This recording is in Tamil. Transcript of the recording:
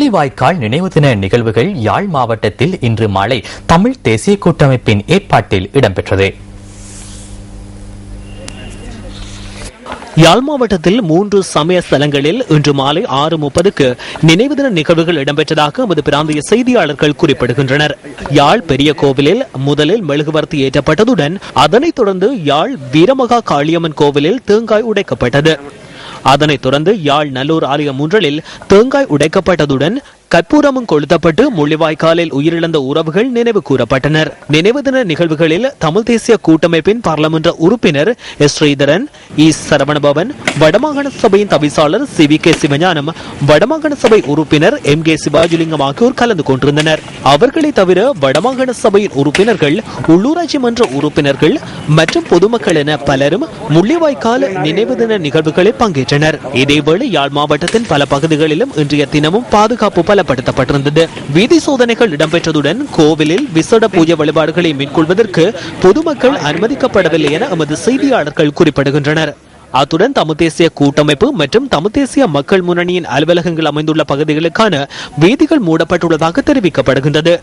முள்ளிவாய்க்கால் நினைவு தின நிகழ்வுகள் யாழ் மாவட்டத்தில் இன்று மாலை தமிழ் தேசிய கூட்டமைப்பின் ஏற்பாட்டில் இடம்பெற்றது. யாழ் மாவட்டத்தில் மூன்று சமய ஸ்தலங்களில் இன்று மாலை ஆறு முப்பதுக்கு நினைவு தின நிகழ்வுகள் இடம்பெற்றதாக எமது பிராந்திய செய்தியாளர்கள் குறிப்பிடுகின்றனர். யாழ் பெரிய கோவிலில் முதலில் மெழுகுவர்த்தி ஏற்றப்பட்டதுடன் அதனைத் தொடர்ந்து யாழ் வீரமகா காளியம்மன் கோவிலில் தேங்காய் உடைக்கப்பட்டது. அதனைத் தொடர்ந்து யாழ் நல்லூர் ஆலயம் ஒன்றில் தேங்காய் உடைக்கப்பட்டதுடன் கற்பூரமும் கொளுத்தப்பட்டு முள்ளிவாய்க்காலில் உயிரிழந்த உறவுகள் நினைவு கூறப்பட்டனர். நினைவு தின நிகழ்வுகளில் தமிழ் தேசிய கூட்டமைப்பின் பாராளுமன்ற உறுப்பினர் எஸ் ஸ்ரீதரன் இ சரவணபவன் வடமாகாண சபையின் தவிசாளர் சி வி கே சிவஞானம் வடமாகாண சபை உறுப்பினர் எம் கே சிவாஜிலிங்கம் ஆகியோர் கலந்து கொண்டிருந்தனர். அவர்களை தவிர வடமாகாண சபையின் உறுப்பினர்கள் உள்ளூராட்சி மன்ற உறுப்பினர்கள் மற்றும் பொதுமக்கள் என பலரும் முள்ளிவாய்க்கால் நினைவு தின நிகழ்வுகளில் பங்கேற்றனர். இதேவேளை யாழ் மாவட்டத்தின் பல பகுதிகளிலும் இன்றைய தினமும் பாதுகாப்பு பல பலப்படுத்தப்பட்டிருந்தது வீதி சோதனைகள் இடம்பெற்றதுடன் கோவிலில் விசேட பூஜை வழிபாடுகளை மேற்கொள்வதற்கு பொதுமக்கள் அனுமதிக்கப்படவில்லை என எமது செய்தியாளர்கள் குறிப்பிடுகின்றனர். அத்துடன் தமிழ் தேசிய கூட்டமைப்பு மற்றும் தமிழ் தேசிய மக்கள் முன்னணியின் அலுவலகங்கள் அமைந்துள்ள பகுதிகளுக்கான வீதிகள் மூடப்பட்டுள்ளதாக தெரிவிக்கப்படுகின்றது.